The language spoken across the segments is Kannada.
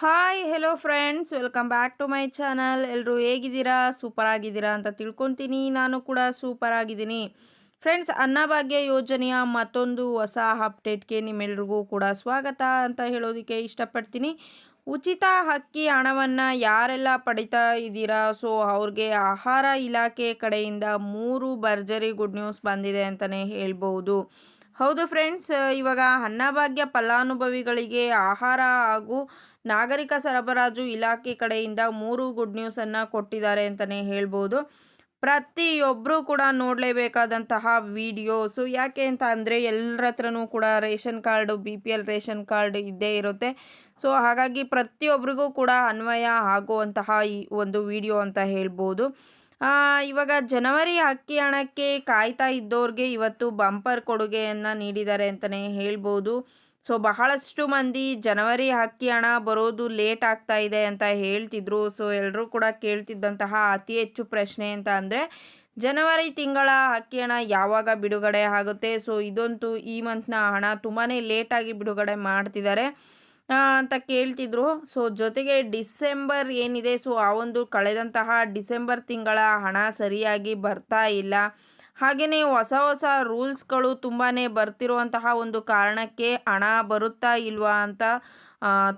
Hi hello friends welcome back to my channel ಎಲ್ಲರೂ ಹೇಗಿದ್ದೀರಾ? ಸೂಪರ್ ಆಗಿದ್ದೀರಾ ಅಂತ ತಿಳ್ಕೊತೀನಿ. ನಾನು ಕೂಡ ಸೂಪರ್ ಆಗಿದ್ದೀನಿ ಫ್ರೆಂಡ್ಸ್ ಅನ್ನಭಾಗ್ಯ ಯೋಜನೆಯ ಮತ್ತೊಂದು ಹೊಸ ಅಪ್ಡೇಟ್ಗೆ ನಿಮ್ಮೆಲ್ರಿಗೂ ಕೂಡ ಸ್ವಾಗತ ಅಂತ ಹೇಳೋದಕ್ಕೆ ಇಷ್ಟಪಡ್ತೀನಿ. ಉಚಿತ ಹಕ್ಕಿ ಹಣವನ್ನು ಯಾರೆಲ್ಲ ಪಡಿತಾ ಇದ್ದೀರಾ? ಸೊ ಅವ್ರಿಗೆ ಆಹಾರ ಇಲಾಖೆ ಕಡೆಯಿಂದ ಮೂರು ಭರ್ಜರಿ ಗುಡ್ ನ್ಯೂಸ್ ಬಂದಿದೆ ಅಂತಲೇ ಹೇಳ್ಬೋದು. ಹೌದು ಫ್ರೆಂಡ್ಸ್ ಇವಾಗ ಅನ್ನಭಾಗ್ಯ ಫಲಾನುಭವಿಗಳಿಗೆ ಆಹಾರ ಹಾಗೂ ನಾಗರಿಕ ಸರಬರಾಜು ಇಲಾಖೆ ಕಡೆಯಿಂದ ಮೂರು ಗುಡ್ ನ್ಯೂಸನ್ನು ಕೊಟ್ಟಿದ್ದಾರೆ ಅಂತಲೇ ಹೇಳ್ಬೋದು. ಪ್ರತಿಯೊಬ್ಬರು ಕೂಡ ನೋಡಲೇಬೇಕಾದಂತಹ ವಿಡಿಯೋಸು ಯಾಕೆ ಅಂತ ಅಂದರೆ ಎಲ್ಲರ ಹತ್ರನೂ ಕೂಡ ration card B P L ration card ಇದ್ದೇ ಇರುತ್ತೆ. ಸೊ ಹಾಗಾಗಿ ಪ್ರತಿಯೊಬ್ಬರಿಗೂ ಕೂಡ ಅನ್ವಯ ಆಗುವಂತಹ ಈ ಒಂದು ವಿಡಿಯೋ ಅಂತ ಹೇಳ್ಬೋದು. ಇವಾಗ ಜನವರಿ ಅಕ್ಕಿ ಹಣಕ್ಕೆ ಕಾಯ್ತಾ ಇದ್ದವ್ರಿಗೆ ಇವತ್ತು ಬಂಪರ್ ಕೊಡುಗೆಯನ್ನು ನೀಡಿದ್ದಾರೆ ಅಂತಲೇ ಹೇಳ್ಬೋದು. ಸೊ, ಬಹಳಷ್ಟು ಮಂದಿ ಜನವರಿ ಅಕ್ಕಿ ಹಣ ಬರೋದು ಲೇಟ್ ಆಗ್ತಾ ಇದೆ ಅಂತ ಹೇಳ್ತಿದ್ರು. ಸೊ ಎಲ್ಲರೂ ಕೂಡ ಕೇಳ್ತಿದ್ದಂತಹ ಅತಿ ಹೆಚ್ಚು ಪ್ರಶ್ನೆ ಅಂತ ಅಂದರೆ, ಜನವರಿ ತಿಂಗಳ ಅಕ್ಕಿ ಹಣ ಯಾವಾಗ ಬಿಡುಗಡೆ ಆಗುತ್ತೆ? ಸೊ, ಇದಂತೂ ಈ ಮಂತ್ನ ಹಣ ತುಂಬಾ ಲೇಟಾಗಿ ಬಿಡುಗಡೆ ಮಾಡ್ತಿದ್ದಾರೆ. ಅಂತ ಕೇಳ್ತಿದ್ರು. ಸೊ ಜೊತೆಗೆ ಡಿಸೆಂಬರ್ ಏನಿದೆ ಸೊ ಆ ಒಂದು ಕಳೆದಂತಹ ಡಿಸೆಂಬರ್ ತಿಂಗಳ ಹಣ ಸರಿಯಾಗಿ ಬರ್ತಾ ಇಲ್ಲ. ಹಾಗೆಯೇ ಹೊಸ ಹೊಸ ರೂಲ್ಸ್ಗಳು ತುಂಬಾ ಬರ್ತಿರುವಂತಹ ಒಂದು ಕಾರಣಕ್ಕೆ ಹಣ ಬರುತ್ತಾ ಇಲ್ವಾ ಅಂತ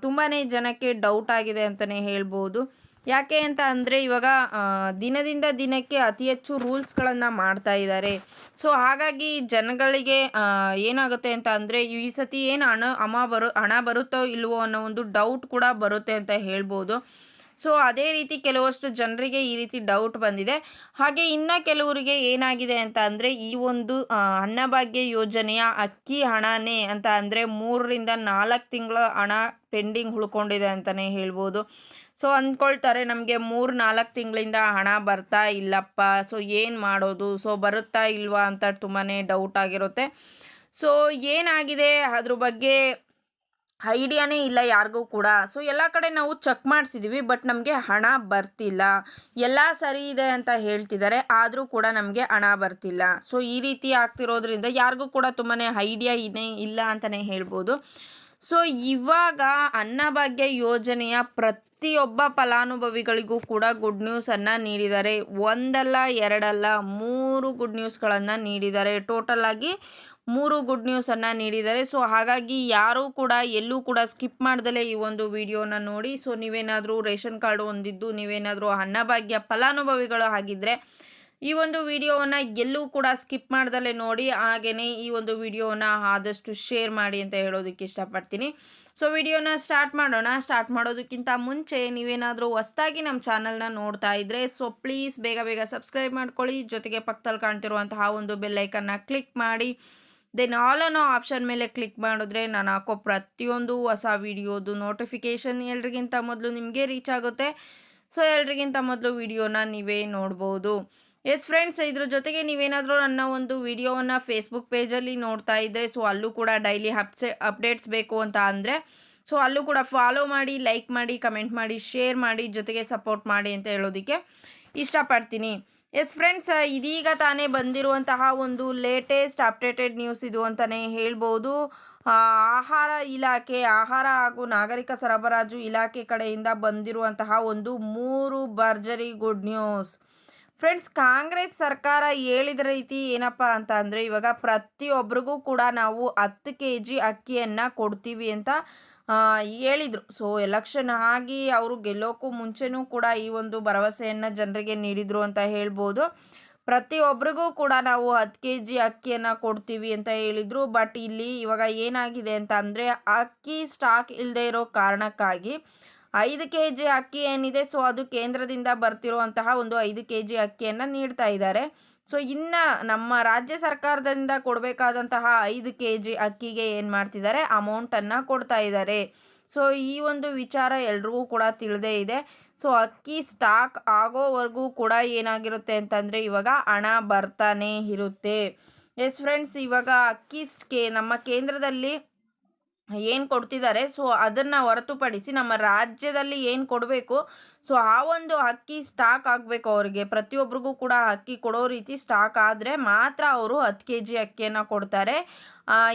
ತುಂಬಾ ಜನಕ್ಕೆ ಡೌಟ್ ಆಗಿದೆ ಅಂತಲೇ ಹೇಳ್ಬೋದು. ಯಾಕೆ ಅಂತ ಅಂದರೆ ಇವಾಗ ದಿನದಿಂದ ದಿನಕ್ಕೆ ಅತಿ ಹೆಚ್ಚು ರೂಲ್ಸ್ಗಳನ್ನು ಮಾಡ್ತಾ ಇದ್ದಾರೆ ಸೊ ಹಾಗಾಗಿ ಜನಗಳಿಗೆ ಏನಾಗುತ್ತೆ ಅಂತ ಅಂದರೆ ಈ ಸತಿ ಏನು ಹಣ ಅಮ ಬರು, ಹಣ ಬರುತ್ತೋ ಇಲ್ವೋ ಅನ್ನೋ ಒಂದು ಡೌಟ್ ಕೂಡ ಬರುತ್ತೆ ಅಂತ ಹೇಳ್ಬೋದು. ಸೊ ಅದೇ ರೀತಿ ಕೆಲವಷ್ಟು ಜನರಿಗೆ ಈ ರೀತಿ ಡೌಟ್ ಬಂದಿದೆ. ಹಾಗೆ ಇನ್ನು ಕೆಲವರಿಗೆ ಏನಾಗಿದೆ ಅಂತ ಅಂದರೆ ಈ ಒಂದು ಅನ್ನಭಾಗ್ಯ ಯೋಜನೆಯ ಅಕ್ಕಿ ಹಣನೇ ಅಂತ ಅಂದರೆ ಮೂರರಿಂದ ನಾಲ್ಕು ತಿಂಗಳ ಹಣ ಪೆಂಡಿಂಗ್ ಉಳ್ಕೊಂಡಿದೆ ಅಂತಲೇ ಹೇಳ್ಬೋದು. ಸೊ ಅಂದ್ಕೊಳ್ತಾರೆ ನಮಗೆ ಮೂರು, ನಾಲ್ಕು ತಿಂಗಳಿಂದ ಹಣ ಬರ್ತಾ ಇಲ್ಲಪ್ಪ. ಸೊ ಏನು ಮಾಡೋದು? ಸೊ ಬರುತ್ತಾ ಇಲ್ವಾ ಅಂತ ತುಂಬಾ ಡೌಟ್ ಆಗಿರುತ್ತೆ. ಸೊ ಏನಾಗಿದೆ? ಅದ್ರ ಬಗ್ಗೆ ಐಡಿಯಾನೇ ಇಲ್ಲ ಯಾರಿಗೂ ಕೂಡ. ಸೊ ಎಲ್ಲ ಕಡೆ ನಾವು ಚೆಕ್ ಮಾಡಿಸಿದ್ದೀವಿ ಬಟ್ ನಮಗೆ ಹಣ ಬರ್ತಿಲ್ಲ. ಎಲ್ಲ ಸರಿ ಇದೆ ಅಂತ ಹೇಳ್ತಿದ್ದಾರೆ, ಆದರೂ ಕೂಡ ನಮಗೆ ಹಣ ಬರ್ತಿಲ್ಲ. ಸೊ ಈ ರೀತಿ ಆಗ್ತಿರೋದ್ರಿಂದ ಯಾರಿಗೂ ಕೂಡ ತುಂಬಾ ಐಡಿಯಾ ಇದೆ ಇಲ್ಲ ಅಂತಲೇ ಹೇಳ್ಬೋದು. ಸೊ ಇವಾಗ ಅನ್ನಭಾಗ್ಯ ಯೋಜನೆಯ ಪ್ರತಿಯೊಬ್ಬ ಫಲಾನುಭವಿಗಳಿಗೂ ಕೂಡ ಗುಡ್ ನ್ಯೂಸನ್ನು ನೀಡಿದ್ದಾರೆ. ಒಂದಲ್ಲ, ಎರಡಲ್ಲ, ಮೂರು ಗುಡ್ ನ್ಯೂಸ್ಗಳನ್ನು ನೀಡಿದ್ದಾರೆ. ಟೋಟಲ್ ಆಗಿ ಮೂರು ಗುಡ್ ನ್ಯೂಸನ್ನು ನೀಡಿದ್ದಾರೆ. ಸೊ ಹಾಗಾಗಿ ಯಾರೂ ಕೂಡ, ಎಲ್ಲೂ ಕೂಡ ಸ್ಕಿಪ್ ಮಾಡ್ದಲೇ ಈ ಒಂದು ವಿಡಿಯೋನ ನೋಡಿ. ಸೊ ನೀವೇನಾದರೂ ರೇಷನ್ ಕಾರ್ಡ್ ಹೊಂದಿದ್ದು, ನೀವೇನಾದರೂ ಅನ್ನಭಾಗ್ಯ ಫಲಾನುಭವಿಗಳು ಆಗಿದ್ದರೆ ಈ ಒಂದು ವಿಡಿಯೋವನ್ನು ಎಲ್ಲೂ ಕೂಡ ಸ್ಕಿಪ್ ಮಾಡ್ದಲೇ ನೋಡಿ ಹಾಗೆಯೇ ಈ ಒಂದು ವಿಡಿಯೋನ ಆದಷ್ಟು ಶೇರ್ ಮಾಡಿ ಅಂತ ಹೇಳೋದಕ್ಕೆ ಇಷ್ಟಪಡ್ತೀನಿ. ಸೊ ವಿಡಿಯೋನ ಸ್ಟಾರ್ಟ್ ಮಾಡೋಣ. ಸ್ಟಾರ್ಟ್ ಮಾಡೋದಕ್ಕಿಂತ ಮುಂಚೆ ನೀವೇನಾದರೂ ಹೊಸ್ದಾಗಿ ನಮ್ಮ ಚಾನಲ್ನ ನೋಡ್ತಾ ಇದ್ದರೆ ಸೊ ಪ್ಲೀಸ್ ಬೇಗ ಬೇಗ ಸಬ್ಸ್ಕ್ರೈಬ್ ಮಾಡ್ಕೊಳ್ಳಿ. ಜೊತೆಗೆ ಪಕ್ಕದಲ್ಲಿ ಕಾಣ್ತಿರುವಂತಹ ಒಂದು ಬೆಲ್ಲೈಕನ್ನ ಕ್ಲಿಕ್ ಮಾಡಿ. ದೆನ್ ಆಲ್ ಅನ್ನೋ ಆಪ್ಷನ್ ಮೇಲೆ ಕ್ಲಿಕ್ ಮಾಡಿದ್ರೆ ನಾನು ಹಾಕೋ ಪ್ರತಿಯೊಂದು ಹೊಸ ವಿಡಿಯೋದು ನೋಟಿಫಿಕೇಷನ್ ಎಲ್ರಿಗಿಂತ ಮೊದಲು ನಿಮಗೆ ರೀಚ್ ಆಗುತ್ತೆ. ಸೊ ಎಲ್ರಿಗಿಂತ ಮೊದಲು ವಿಡಿಯೋನ ನೀವೇ ನೋಡ್ಬೋದು. ಎಸ್ ಫ್ರೆಂಡ್ಸ್ ಇದ್ರ ಜೊತೆಗೆ ನೀವೇನಾದರೂ ನನ್ನ ಒಂದು ವಿಡಿಯೋವನ್ನು ಫೇಸ್ಬುಕ್ ಪೇಜಲ್ಲಿ ನೋಡ್ತಾ ಇದ್ದರೆ ಸೊ ಅಲ್ಲೂ ಕೂಡ ಡೈಲಿ ಅಪ್ಸೆ ಅಪ್ಡೇಟ್ಸ್ ಬೇಕು ಅಂತ ಅಂದರೆ ಸೊ ಅಲ್ಲೂ ಕೂಡ ಫಾಲೋ ಮಾಡಿ ಲೈಕ್ ಮಾಡಿ ಕಮೆಂಟ್ ಮಾಡಿ ಶೇರ್ ಮಾಡಿ, ಜೊತೆಗೆ ಸಪೋರ್ಟ್ ಮಾಡಿ ಅಂತ ಹೇಳೋದಕ್ಕೆ ಇಷ್ಟಪಡ್ತೀನಿ. ಎಸ್ ಫ್ರೆಂಡ್ಸ್ ಇದೀಗ ತಾನೇ ಬಂದಿರುವಂತಹ ಒಂದು ಲೇಟೆಸ್ಟ್ ಅಪ್ಡೇಟೆಡ್ ನ್ಯೂಸ್ ಇದು ಅಂತಲೇ ಹೇಳ್ಬೋದು. ಆಹಾರ ಇಲಾಖೆ, ಆಹಾರ ಹಾಗೂ ನಾಗರಿಕ ಸರಬರಾಜು ಇಲಾಖೆ ಕಡೆಯಿಂದ ಬಂದಿರುವಂತಹ ಒಂದು ಮೂರು ಭರ್ಜರಿ ಗುಡ್ ನ್ಯೂಸ್ ಫ್ರೆಂಡ್ಸ್ ಕಾಂಗ್ರೆಸ್ ಸರ್ಕಾರ ಹೇಳಿದ ರೀತಿ ಏನಪ್ಪ ಅಂತ ಅಂದರೆ ಇವಾಗ ಪ್ರತಿಯೊಬ್ಬರಿಗೂ ಕೂಡ ನಾವು ಹತ್ತು ಕೆ ಜಿ ಅಕ್ಕಿಯನ್ನು ಕೊಡ್ತೀವಿ ಅಂತ ಹೇಳಿದರು. ಸೊ ಎಲೆಕ್ಷನ್ ಆಗಿ ಅವರು ಗೆಲ್ಲೋಕ್ಕೂ ಮುಂಚೆನೂ ಕೂಡ ಈ ಒಂದು ಭರವಸೆಯನ್ನು ಜನರಿಗೆ ನೀಡಿದರು ಅಂತ ಹೇಳ್ಬೋದು. ಪ್ರತಿಯೊಬ್ಬರಿಗೂ ಕೂಡ ನಾವು ಹತ್ತು ಕೆ ಜಿ ಅಕ್ಕಿಯನ್ನು ಕೊಡ್ತೀವಿ ಅಂತ ಹೇಳಿದರು. ಬಟ್ ಇಲ್ಲಿ ಇವಾಗ ಏನಾಗಿದೆ ಅಂತ ಅಂದರೆ ಅಕ್ಕಿ ಸ್ಟಾಕ್ ಇಲ್ಲದೆ ಇರೋ ಕಾರಣಕ್ಕಾಗಿ ಐದು ಕೆ ಜಿ ಅಕ್ಕಿ ಏನಿದೆ ಸೊ ಅದು ಕೇಂದ್ರದಿಂದ ಬರ್ತಿರುವಂತಹ ಒಂದು ಐದು ಕೆ ಜಿ ಅಕ್ಕಿಯನ್ನು ನೀಡ್ತಾ ಇದ್ದಾರೆ. ಸೊ ಇನ್ನು ನಮ್ಮ ರಾಜ್ಯ ಸರ್ಕಾರದಿಂದ ಕೊಡಬೇಕಾದಂತಹ ಐದು ಕೆ ಜಿ ಅಕ್ಕಿಗೆ ಏನು ಮಾಡ್ತಿದ್ದಾರೆ ಅಮೌಂಟನ್ನು ಕೊಡ್ತಾ ಇದ್ದಾರೆ. ಸೊ ಈ ಒಂದು ವಿಚಾರ ಎಲ್ರಿಗೂ ಕೂಡ ತಿಳಿದೇ ಇದೆ. ಸೊ ಅಕ್ಕಿ ಸ್ಟಾಕ್ ಆಗೋವರೆಗೂ ಕೂಡ ಏನಾಗಿರುತ್ತೆ ಅಂತಂದರೆ, ಇವಾಗ ಹಣ ಬರ್ತಾನೆ ಇರುತ್ತೆ. ಎಸ್ ಫ್ರೆಂಡ್ಸ್ ಇವಾಗ ಅಕ್ಕಿ ನಮ್ಮ ಕೇಂದ್ರದಲ್ಲಿ ಏನು ಕೊಡ್ತಿದ್ದಾರೆ? ಸೊ, ಅದನ್ನು ಹೊರತುಪಡಿಸಿ ನಮ್ಮ ರಾಜ್ಯದಲ್ಲಿ ಏನು ಕೊಡಬೇಕು? ಸೊ, ಆ ಒಂದು ಅಕ್ಕಿ ಸ್ಟಾಕ್ ಆಗಬೇಕು ಅವರಿಗೆ. ಪ್ರತಿಯೊಬ್ಬರಿಗೂ ಕೂಡ ಅಕ್ಕಿ ಕೊಡೋ ರೀತಿ ಸ್ಟಾಕ್ ಆದರೆ ಮಾತ್ರ ಅವರು ಹತ್ತು ಕೆ ಜಿ ಅಕ್ಕಿಯನ್ನು ಕೊಡ್ತಾರೆ.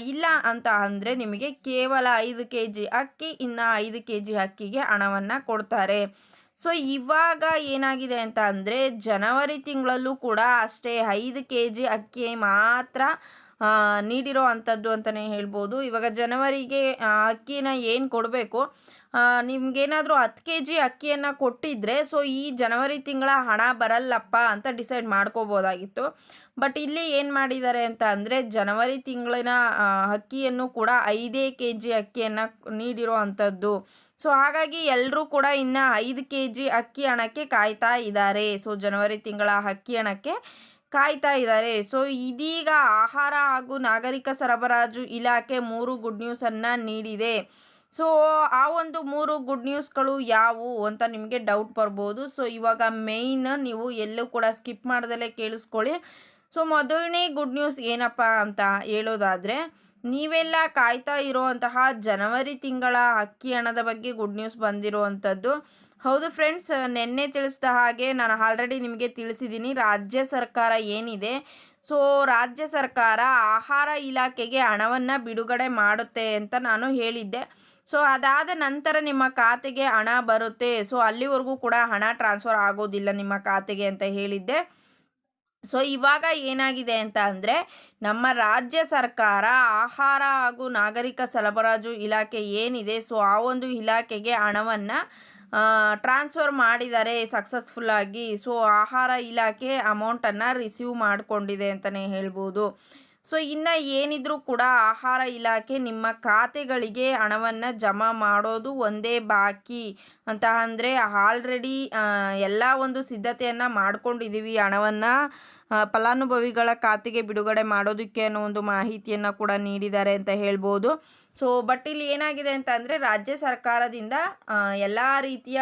ಇಲ್ಲ ಅಂತ ಅಂದರೆ ನಿಮಗೆ ಕೇವಲ ಐದು ಕೆ ಜಿ ಅಕ್ಕಿ, ಇನ್ನು ಐದು ಕೆ ಜಿ ಅಕ್ಕಿಗೆ ಹಣವನ್ನು ಕೊಡ್ತಾರೆ. ಸೊ, ಇವಾಗ ಏನಾಗಿದೆ ಅಂತ ಅಂದರೆ, ಜನವರಿ ತಿಂಗಳಲ್ಲೂ ಕೂಡ ಅಷ್ಟೇ ಐದು ಕೆ ಜಿ ಅಕ್ಕಿ ಮಾತ್ರ ನೀಡಿರೋ ಅಂಥದ್ದು ಅಂತಲೇ ಹೇಳ್ಬೋದು. ಇವಾಗ ಜನವರಿಗೆ ಅಕ್ಕಿನ ಏನು ಕೊಡಬೇಕು? ನಿಮಗೇನಾದರೂ ಹತ್ತು ಕೆ ಜಿ ಅಕ್ಕಿಯನ್ನು ಕೊಟ್ಟಿದ್ದರೆ ಸೊ ಈ ಜನವರಿ ತಿಂಗಳ ಹಣ ಬರಲ್ಲಪ್ಪ ಅಂತ ಡಿಸೈಡ್ ಮಾಡ್ಕೋಬೋದಾಗಿತ್ತು. ಬಟ್ ಇಲ್ಲಿ ಏನು ಮಾಡಿದ್ದಾರೆ ಅಂತ ಅಂದರೆ, ಜನವರಿ ತಿಂಗಳಿನ ಅಕ್ಕಿಯನ್ನು ಕೂಡ ಐದೇ ಕೆ ಜಿ ಅಕ್ಕಿಯನ್ನು ನೀಡಿರೋ ಅಂಥದ್ದು. ಸೊ ಹಾಗಾಗಿ ಎಲ್ಲರೂ ಕೂಡ ಇನ್ನು ಐದು ಕೆ ಜಿ ಅಕ್ಕಿ ಹಣಕ್ಕೆ ಕಾಯ್ತಾ ಇದ್ದಾರೆ. ಸೊ ಜನವರಿ ತಿಂಗಳ ಅಕ್ಕಿ ಹಣಕ್ಕೆ. ಕಾಯ್ತಾ ಇದ್ದಾರೆ. ಸೊ, ಇದೀಗ ಆಹಾರ ಹಾಗೂ ನಾಗರಿಕ ಸರಬರಾಜು ಇಲಾಖೆ ಮೂರು ಗುಡ್ ನ್ಯೂಸನ್ನು ನೀಡಿದೆ. ಸೊ, ಆ ಒಂದು ಮೂರು ಗುಡ್ ನ್ಯೂಸ್ಗಳು ಯಾವುವು ಅಂತ ನಿಮಗೆ ಡೌಟ್ ಬರ್ಬೋದು. ಸೊ, ಇವಾಗ ಮೇಯ್ನ್ ನೀವು ಎಲ್ಲೂ ಕೂಡ ಸ್ಕಿಪ್ ಮಾಡ್ದಲೇ ಕೇಳಿಸ್ಕೊಳ್ಳಿ. ಸೊ, ಮೊದಲನೇ ಗುಡ್ ನ್ಯೂಸ್ ಏನಪ್ಪ ಅಂತ ಹೇಳೋದಾದರೆ, ನೀವೆಲ್ಲ ಕಾಯ್ತಾ ಇರೋವಂತಹ ಜನವರಿ ತಿಂಗಳ ಅಕ್ಕಿ ಹಣದ ಬಗ್ಗೆ ಗುಡ್ ನ್ಯೂಸ್ ಬಂದಿರುವಂಥದ್ದು ಹೌದು ಫ್ರೆಂಡ್ಸ್ ನಿನ್ನೆ ತಿಳಿಸಿದ ಹಾಗೆ ನಾನು ಆಲ್ರೆಡಿ ನಿಮಗೆ ತಿಳಿಸಿದ್ದೀನಿ ರಾಜ್ಯ ಸರ್ಕಾರ ಏನಿದೆ? ಸೊ ರಾಜ್ಯ ಸರ್ಕಾರ ಆಹಾರ ಇಲಾಖೆಗೆ ಹಣವನ್ನು ಬಿಡುಗಡೆ ಮಾಡುತ್ತೆ ಅಂತ ನಾನು ಹೇಳಿದ್ದೆ. ಸೊ ಅದಾದ ನಂತರ ನಿಮ್ಮ ಖಾತೆಗೆ ಹಣ ಬರುತ್ತೆ. ಸೊ ಅಲ್ಲಿವರೆಗೂ ಕೂಡ ಹಣ ಟ್ರಾನ್ಸ್ಫರ್ ಆಗೋದಿಲ್ಲ ನಿಮ್ಮ ಖಾತೆಗೆ ಅಂತ ಹೇಳಿದ್ದೆ. ಸೊ ಇವಾಗ ಏನಾಗಿದೆ ಅಂತ ಅಂದರೆ, ನಮ್ಮ ರಾಜ್ಯ ಸರ್ಕಾರ ಆಹಾರ ಹಾಗೂ ನಾಗರಿಕ ಸರಬರಾಜು ಇಲಾಖೆ ಏನಿದೆ? ಸೊ ಆ ಒಂದು ಇಲಾಖೆಗೆ ಹಣವನ್ನು ಟ್ರಾನ್ಸ್ಫರ್ ಮಾಡಿದ್ದಾರೆ ಸಕ್ಸಸ್ಫುಲ್ಲಾಗಿ ಸೊ ಆಹಾರ ಇಲಾಖೆ ಅಮೌಂಟನ್ನು ರಿಸೀವ್ ಮಾಡಿಕೊಂಡಿದೆ ಅಂತಲೇ ಹೇಳ್ಬೋದು. ಸೊ, ಇನ್ನು ಏನಿದ್ರೂ ಕೂಡ ಆಹಾರ ಇಲಾಖೆ ನಿಮ್ಮ ಖಾತೆಗಳಿಗೆ ಹಣವನ್ನು ಜಮಾ ಮಾಡೋದು ಒಂದೇ ಬಾಕಿ ಅಂತ ಅಂದರೆ ಆಲ್ರೆಡಿ ಎಲ್ಲ ಒಂದು ಸಿದ್ಧತೆಯನ್ನು ಮಾಡ್ಕೊಂಡಿದ್ದೀವಿ ಹಣವನ್ನು ಫಲಾನುಭವಿಗಳ ಖಾತೆಗೆ ಬಿಡುಗಡೆ ಮಾಡೋದಕ್ಕೆ ಅನ್ನೋ ಒಂದು ಮಾಹಿತಿಯನ್ನು ಕೂಡ ನೀಡಿದ್ದಾರೆ ಅಂತ ಹೇಳ್ಬೋದು. ಸೊ ಬಟ್ ಇಲ್ಲಿ ಏನಾಗಿದೆ ಅಂತ ಅಂದರೆ ರಾಜ್ಯ ಸರ್ಕಾರದಿಂದ ಎಲ್ಲ ರೀತಿಯ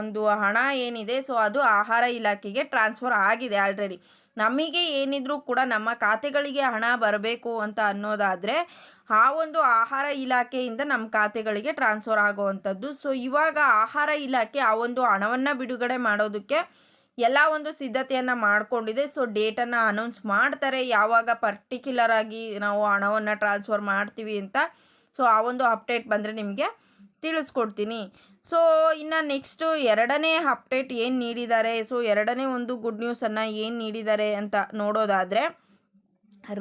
ಒಂದು ಹಣ ಏನಿದೆ, ಸೊ, ಅದು ಆಹಾರ ಇಲಾಖೆಗೆ ಟ್ರಾನ್ಸ್ಫರ್ ಆಗಿದೆ ಆಲ್ರೆಡಿ ನಮಗೆ ಏನಿದ್ರೂ ಕೂಡ ನಮ್ಮ ಖಾತೆಗಳಿಗೆ ಹಣ ಬರಬೇಕು ಅಂತ ಅನ್ನೋದಾದರೆ ಆ ಒಂದು ಆಹಾರ ಇಲಾಖೆಯಿಂದ ನಮ್ಮ ಖಾತೆಗಳಿಗೆ ಟ್ರಾನ್ಸ್ಫರ್ ಆಗುವಂಥದ್ದು. ಸೊ ಇವಾಗ ಆಹಾರ ಇಲಾಖೆ ಆ ಒಂದು ಹಣವನ್ನು ಬಿಡುಗಡೆ ಮಾಡೋದಕ್ಕೆ ಎಲ್ಲ ಒಂದು ಸಿದ್ಧತೆಯನ್ನು ಮಾಡಿಕೊಂಡಿದೆ. ಸೊ ಡೇಟನ್ನು ಅನೌನ್ಸ್ ಮಾಡ್ತಾರೆ. ಯಾವಾಗ ಪರ್ಟಿಕ್ಯುಲರ್ ಆಗಿ ನಾವು ಹಣವನ್ನು ಟ್ರಾನ್ಸ್ಫರ್ ಮಾಡ್ತೀವಿ ಅಂತ. ಸೊ ಆ ಒಂದು ಅಪ್ಡೇಟ್ ಬಂದರೆ ನಿಮಗೆ ತಿಳಿಸ್ಕೊಡ್ತೀನಿ. ಸೊ ಇನ್ನು ನೆಕ್ಸ್ಟು ಎರಡನೇ ಅಪ್ಡೇಟ್ ಏನು ನೀಡಿದ್ದಾರೆ? ಸೊ ಎರಡನೇ ಒಂದು ಗುಡ್ ನ್ಯೂಸನ್ನು ಏನು ನೀಡಿದ್ದಾರೆ ಅಂತ ನೋಡೋದಾದರೆ,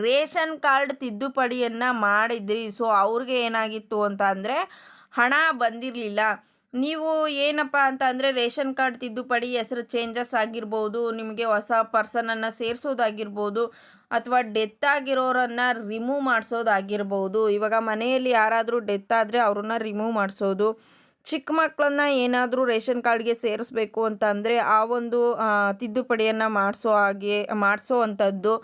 ರೇಷನ್ ಕಾರ್ಡ್ ತಿದ್ದುಪಡಿಯನ್ನು ಮಾಡಿದ್ರಿ. ಸೊ ಅವ್ರಿಗೆ ಏನಾಗಿತ್ತು ಅಂತ ಅಂದರೆ, ಹಣ ಬಂದಿರಲಿಲ್ಲ. ನೀವು ಏನಪ್ಪ ಅಂತ ಅಂದರೆ, ರೇಷನ್ ಕಾರ್ಡ್ ತಿದ್ದುಪಡಿ ಹೆಸರು ಚೇಂಜಸ್ ಆಗಿರ್ಬೋದು, ನಿಮಗೆ ಹೊಸ ಪರ್ಸನನ್ನು ಸೇರಿಸೋದಾಗಿರ್ಬೋದು, ಅಥವಾ ಡೆತ್ ಆಗಿರೋರನ್ನು ರಿಮೂವ್ ಮಾಡಿಸೋದಾಗಿರ್ಬೋದು. ಇವಾಗ ಮನೆಯಲ್ಲಿ ಯಾರಾದರೂ ಡೆತ್ ಆದರೆ ಅವ್ರನ್ನ ರಿಮೂವ್ ಮಾಡಿಸೋದು. ಚಿಕ್ಕ ಮಕ್ಕಳನ್ನ ಏನಾದರೂ ರೇಷನ್ ಕಾರ್ಡ್ಗೆ ಸೇರಿಸ್ಬೇಕು ಅಂತ ಅಂದರೆ ಆ ಒಂದು ತಿದ್ದುಪಡಿಯನ್ನು ಮಾಡಿಸೋ ಹಾಗೆ, ಮಾಡಿಸೋ ಅಂಥದ್ದು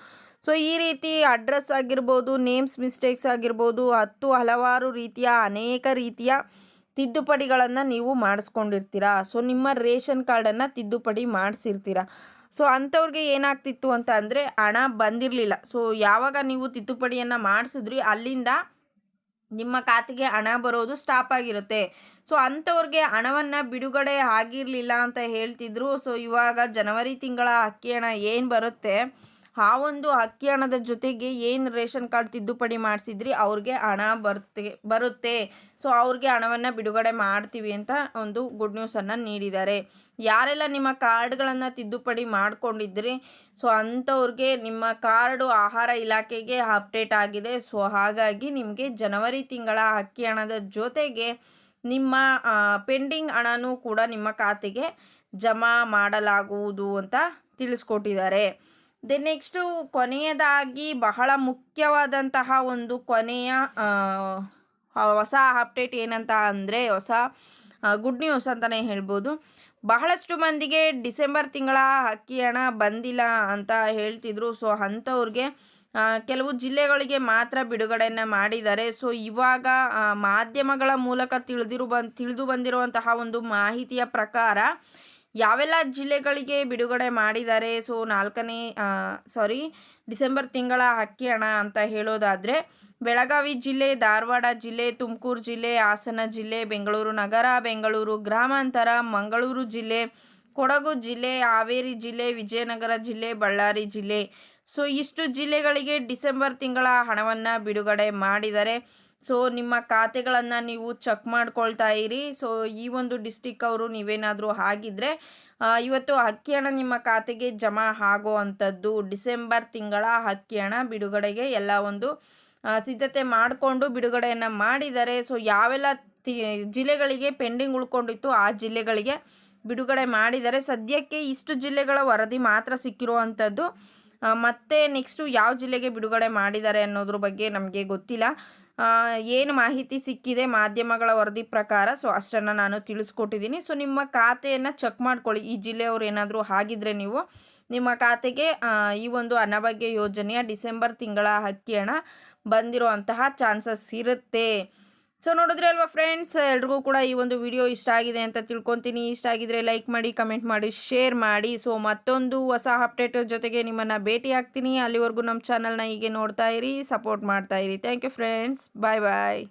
ಸೊ, ಈ ರೀತಿ ಅಡ್ರೆಸ್ ಆಗಿರ್ಬೋದು, ನೇಮ್ಸ್ ಮಿಸ್ಟೇಕ್ಸ್ ಆಗಿರ್ಬೋದು, ಹತ್ತು ಹಲವಾರು ರೀತಿಯ, ಅನೇಕ ರೀತಿಯ ತಿದ್ದುಪಡಿಗಳನ್ನು ನೀವು ಮಾಡಿಸ್ಕೊಂಡಿರ್ತೀರ. ಸೊ, ನಿಮ್ಮ ರೇಷನ್ ಕಾರ್ಡನ್ನು ತಿದ್ದುಪಡಿ ಮಾಡಿಸಿರ್ತೀರ. ಸೊ, ಅಂಥವ್ರಿಗೆ ಏನಾಗ್ತಿತ್ತು ಅಂತ ಅಂದರೆ ಹಣ ಬಂದಿರಲಿಲ್ಲ. ಸೊ, ಯಾವಾಗ ನೀವು ತಿದ್ದುಪಡಿಯನ್ನು ಮಾಡಿಸಿದ್ರಿ, ಅಲ್ಲಿಂದ ನಿಮ್ಮ ಖಾತೆಗೆ ಹಣ ಬರೋದು ಸ್ಟಾಪ್ ಆಗಿರುತ್ತೆ. ಸೊ ಅಂಥವ್ರಿಗೆ ಹಣವನ್ನು ಬಿಡುಗಡೆ ಆಗಿರಲಿಲ್ಲ ಅಂತ ಹೇಳ್ತಿದ್ರು. ಸೊ ಇವಾಗ ಜನವರಿ ತಿಂಗಳ ಅಕ್ಕಿ ಹಣ ಏನು ಬರುತ್ತೆ? ಆ ಒಂದು ಅಕ್ಕಿ ಹಣದ ಜೊತೆಗೆ ಏನು ರೇಷನ್ ಕಾರ್ಡ್ ತಿದ್ದುಪಡಿ ಮಾಡಿಸಿದ್ರಿ, ಅವ್ರಿಗೆ ಹಣ ಬರುತ್ತೆ ಬರುತ್ತೆ. ಸೊ, ಅವ್ರಿಗೆ ಹಣವನ್ನು ಬಿಡುಗಡೆ ಮಾಡ್ತೀವಿ ಅಂತ ಒಂದು ಗುಡ್ ನ್ಯೂಸನ್ನು ನೀಡಿದ್ದಾರೆ. ಯಾರೆಲ್ಲ ನಿಮ್ಮ ಕಾರ್ಡ್ಗಳನ್ನು ತಿದ್ದುಪಡಿ ಮಾಡಿಕೊಂಡಿದ್ರಿ, ಸೊ, ಅಂಥವ್ರಿಗೆ ನಿಮ್ಮ ಕಾರ್ಡು ಆಹಾರ ಇಲಾಖೆಗೆ ಅಪ್ಡೇಟ್ ಆಗಿದೆ. ಸೊ, ಹಾಗಾಗಿ ನಿಮಗೆ ಜನವರಿ ತಿಂಗಳ ಅಕ್ಕಿ ಹಣದ ಜೊತೆಗೆ ನಿಮ್ಮ ಪೆಂಡಿಂಗ್ ಹಣನೂ ಕೂಡ ನಿಮ್ಮ ಖಾತೆಗೆ ಜಮಾ ಮಾಡಲಾಗುವುದು ಅಂತ ತಿಳಿಸ್ಕೊಟ್ಟಿದ್ದಾರೆ. ದೆನ್ ನೆಕ್ಸ್ಟು ಕೊನೆಯದಾಗಿ ಬಹಳ ಮುಖ್ಯವಾದಂತಹ ಒಂದು ಕೊನೆಯ ಹೊಸ ಅಪ್ಡೇಟ್ ಏನಂತ ಅಂದರೆ ಹೊಸ ಗುಡ್ ನ್ಯೂಸ್ ಅಂತಲೇ ಹೇಳ್ಬೋದು. ಬಹಳಷ್ಟು ಮಂದಿಗೆ ಡಿಸೆಂಬರ್ ತಿಂಗಳ ಅಕ್ಕಿ ಹಣ ಬಂದಿಲ್ಲ ಅಂತ ಹೇಳ್ತಿದ್ರು. ಸೊ, ಅಂಥವ್ರಿಗೆ ಕೆಲವು ಜಿಲ್ಲೆಗಳಿಗೆ ಮಾತ್ರ ಬಿಡುಗಡೆಯನ್ನು ಮಾಡಿದ್ದಾರೆ. ಸೊ, ಇವಾಗ ಮಾಧ್ಯಮಗಳ ಮೂಲಕ ತಿಳಿದಿರು ಬಂದು ತಿಳಿದು ಬಂದಿರುವಂತಹ ಒಂದು ಮಾಹಿತಿಯ ಪ್ರಕಾರ ಯಾವೆಲ್ಲ ಜಿಲ್ಲೆಗಳಿಗೆ ಬಿಡುಗಡೆ ಮಾಡಿದ್ದಾರೆ ಸೊ, ನಾಲ್ಕನೇ ಸಾರಿ ಡಿಸೆಂಬರ್ ತಿಂಗಳ ಅಕ್ಕಿ ಹಣ ಅಂತ ಹೇಳೋದಾದರೆ, ಬೆಳಗಾವಿ ಜಿಲ್ಲೆ, ಧಾರವಾಡ ಜಿಲ್ಲೆ, ತುಮಕೂರು ಜಿಲ್ಲೆ, ಹಾಸನ ಜಿಲ್ಲೆ, ಬೆಂಗಳೂರು ನಗರ, ಬೆಂಗಳೂರು ಗ್ರಾಮಾಂತರ, ಮಂಗಳೂರು ಜಿಲ್ಲೆ, ಕೊಡಗು ಜಿಲ್ಲೆ, ಹಾವೇರಿ ಜಿಲ್ಲೆ, ವಿಜಯನಗರ ಜಿಲ್ಲೆ, ಬಳ್ಳಾರಿ ಜಿಲ್ಲೆ ಸೊ ಇಷ್ಟು ಜಿಲ್ಲೆಗಳಿಗೆ ಡಿಸೆಂಬರ್ ತಿಂಗಳ ಹಣವನ್ನು ಬಿಡುಗಡೆ ಮಾಡಿದ್ದಾರೆ ಸೊ ನಿಮ್ಮ ಖಾತೆಗಳನ್ನು ನೀವು ಚೆಕ್ ಮಾಡ್ಕೊಳ್ತಾ ಇರಿ. ಸೊ ಈ ಒಂದು ಡಿಸ್ಟಿಕ್ ಅವರು ನೀವೇನಾದರೂ ಆಗಿದ್ದರೆ ಇವತ್ತು ಅಕ್ಕಿ ಹಣ ನಿಮ್ಮ ಖಾತೆಗೆ ಜಮಾ ಆಗೋ ಅಂಥದ್ದು ಡಿಸೆಂಬರ್ ತಿಂಗಳ ಅಕ್ಕಿ ಹಣ ಬಿಡುಗಡೆಗೆ ಎಲ್ಲ ಒಂದು ಸಿದ್ಧತೆ ಮಾಡಿಕೊಂಡು ಬಿಡುಗಡೆಯನ್ನು ಮಾಡಿದ್ದಾರೆ ಸೊ ಯಾವೆಲ್ಲ ತಿ, ಜಿಲ್ಲೆಗಳಿಗೆ ಪೆಂಡಿಂಗ್ ಉಳ್ಕೊಂಡಿತ್ತು ಆ ಜಿಲ್ಲೆಗಳಿಗೆ ಬಿಡುಗಡೆ ಮಾಡಿದರೆ ಸದ್ಯಕ್ಕೆ ಇಷ್ಟು ಜಿಲ್ಲೆಗಳ ವರದಿ ಮಾತ್ರ ಸಿಕ್ಕಿರುವಂಥದ್ದು. ಮತ್ತು ನೆಕ್ಸ್ಟು ಯಾವ ಜಿಲ್ಲೆಗೆ ಬಿಡುಗಡೆ ಮಾಡಿದ್ದಾರೆ ಅನ್ನೋದ್ರ ಬಗ್ಗೆ ನಮಗೆ ಗೊತ್ತಿಲ್ಲ. ಏನು ಮಾಹಿತಿ ಸಿಕ್ಕಿದೆ ಮಾಧ್ಯಮಗಳ ವರದಿ ಪ್ರಕಾರ, ಸೊ ಅಷ್ಟನ್ನು ನಾನು ತಿಳಿಸ್ಕೊಟ್ಟಿದ್ದೀನಿ. ಸೊ ನಿಮ್ಮ ಖಾತೆಯನ್ನು ಚೆಕ್ ಮಾಡ್ಕೊಳ್ಳಿ. ಈ ಜಿಲ್ಲೆಯವರು ಏನಾದರೂ ಆಗಿದ್ರೆ ನೀವು ನಿಮ್ಮ ಖಾತೆಗೆ ಈ ಒಂದು ಅನ್ನಭಾಗ್ಯ ಯೋಜನೆಯ ಡಿಸೆಂಬರ್ ತಿಂಗಳ ಅಕ್ಕಿ ಹಣ ಬಂದಿರುವಂತಹ ಚಾನ್ಸಸ್ ಇರುತ್ತೆ. ಸೊ ನೋಡಿದ್ರೆ ಅಲ್ವಾ ಫ್ರೆಂಡ್ಸ್ ಎಲ್ರಿಗೂ ಕೂಡ ಈ ಒಂದು ವಿಡಿಯೋ ಇಷ್ಟ ಆಗಿದೆ ಅಂತ ತಿಳ್ಕೊತೀನಿ. ಇಷ್ಟ ಆಗಿದ್ರೆ ಲೈಕ್ ಮಾಡಿ ಕಮೆಂಟ್ ಮಾಡಿ ಶೇರ್ ಮಾಡಿ. ಸೊ ಮತ್ತೊಂದು ಹೊಸ ಅಪ್ಡೇಟ್ ಜೊತೆಗೆ ನಿಮ್ಮನ್ನು ಭೇಟಿ ಆಗ್ತೀನಿ. ಅಲ್ಲಿವರೆಗೂ ನಮ್ಮ ಚಾನಲ್ನ ಹೀಗೆ ನೋಡ್ತಾ ಇರಿ ಸಪೋರ್ಟ್ ಮಾಡ್ತಾ ಇರಿ. Thank you friends bye bye